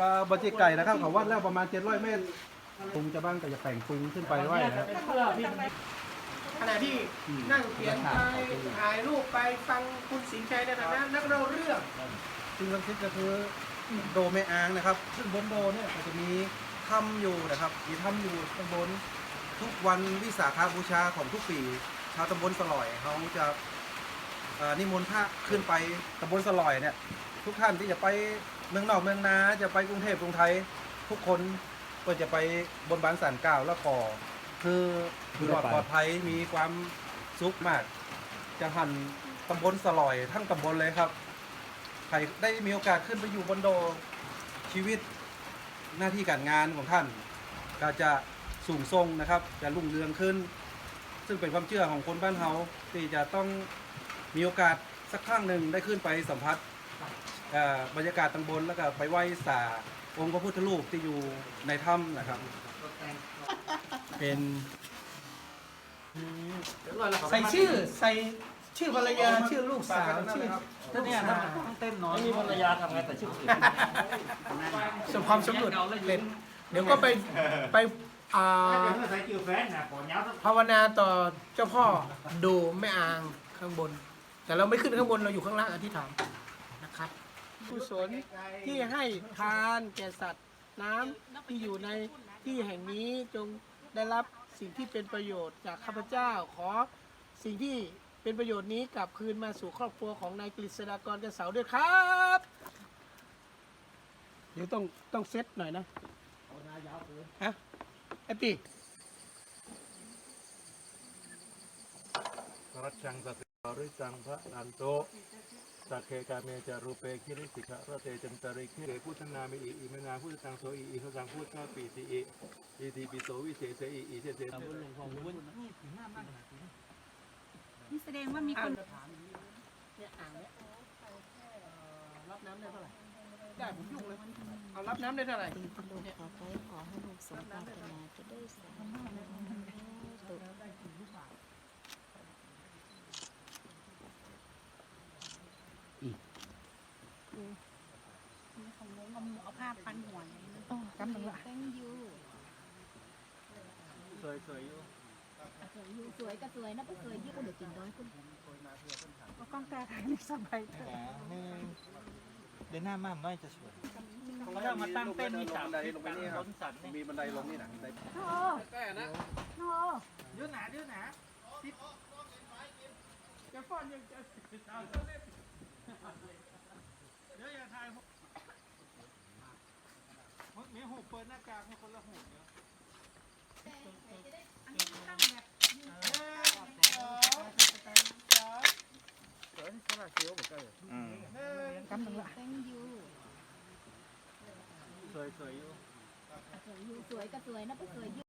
ก็บจิไก่นะครับเขาวัดแล้วประมาณ 700 เมตรปรุงจะบ้างก็จะแป่งปรุงขึ้นไปไว้นะครับ ขณะที่นั่งเขียนไปถ่ายรูปไปฟังคุณสิงห์ชัยในฐานะนักเล่าเรื่องซึ่งลังคิดก็คือโดแม่อางนะครับ ซึ่งบนโดเนี่ยก็จะมีถ้ำอยู่นะครับมีถ้ำอยู่ข้างบนทุกวันวิสาขาบูชาของทุกปีชาวตำบลสลอยเขาจะเอ่อนิมนต์พระขึ้นไปตำบลสลอยเนี่ย ทุกท่านที่จะไป เมืองนอกเมืองนาจะไปกรุงเทพกรุงไทย ทุกคนก็จะไปบนบานสารกล่าวแล้วขอคือคือปลอดปลอดภัยมีความสุขมาก จะหันตำบลสลอยทั้งตำบลเลยครับใครได้มีโอกาสขึ้นไปอยู่บนโดชีวิตหน้าที่การงานของท่าน ก็จะสูงส่งนะครับ จะรุ่งเรืองขึ้น ซึ่งเป็นความเชื่อของคนบ้านเฮาที่จะต้องมีโอกาสสักครั้งหนึ่งได้ขึ้นไปสัมผัสเอ่อบรรยากาศตำบลแล้วก็ไปไหว้สาองค์พระพุทธรูปที่อยู่ในถ้ำนะครับ เป็นใส่ชื่อใส่ชื่อภรรยาชื่อลูกสาวชื่อเนี่ยถ้าต้องเต้นนอนมีภรรยาทำไงแต่ชื่ออื่นสมความสำเร็จเด็ดเดี๋ยวก็ไปไปอ่าใส่ชื่อแฟนนะขอยาวภาวนาต่อเจ้าพ่อดูแม่อางข้างบน แต่เราไม่ขึ้นข้างบนเราอยู่ข้างล่างอธิษฐานนะครับ กุศลที่ให้ทานแก่สัตว์น้ำที่อยู่ในที่แห่งนี้จงได้รับสิ่งที่เป็นประโยชน์จากข้าพเจ้าขอสิ่งที่เป็นประโยชน์นี้กลับคืนมาสู่ครอบครัวของนายกฤษฎากรกันเสาด้วยครับเดี๋ยวต้องต้องเซตหน่อยนะฮะไอปีรัชชังสัสสิปาริจังพระนันโต สักเคกาเมจารูเปคิริสิกะระเตจันตริคิเรพุทธนามิอิอิเมนาพุทธตังโสอิอิทสังพุทธาปีติอิอิติปิโสวิเศษเสอิอิเสเสนี่แสดงว่ามีคนเนี่ยอ่างเนี้ยรับน้ำได้เท่าไหร่ได้ผมยุ่งเลยเอารับน้ำได้เท่าไหร่สิ่งที่ลูกขอไปขอให้ลูกสมปรารถนาจะได้สามตุ งงงเอาเอาผ้าพันหัวอย่างนี้กำลังละ thank you สวยสวยอยู่สวยอยู่สวยก็สวยนะก็สวยยิ่งกว่าเด็กจริงด้วยคุณก็กล้องตาถ่ายไม่สบายเถอะเดินหน้ามาไม่จะสวยเขาจะมาตั้งเต้นมีสามบันไดลงไปนี่ครับมีบันไดลงนี่นะบันไดโอ้โหยืดหนายืดหนาจะฟ้อนยังจะเดี๋ยวอย่าถ่ายมีหู เปิดหน้ากากให้คนละหูเนาะอันนี้ตั้งแบบกำลังละสวยๆอยู่ สวยก็สวยนะก็สวยยิ่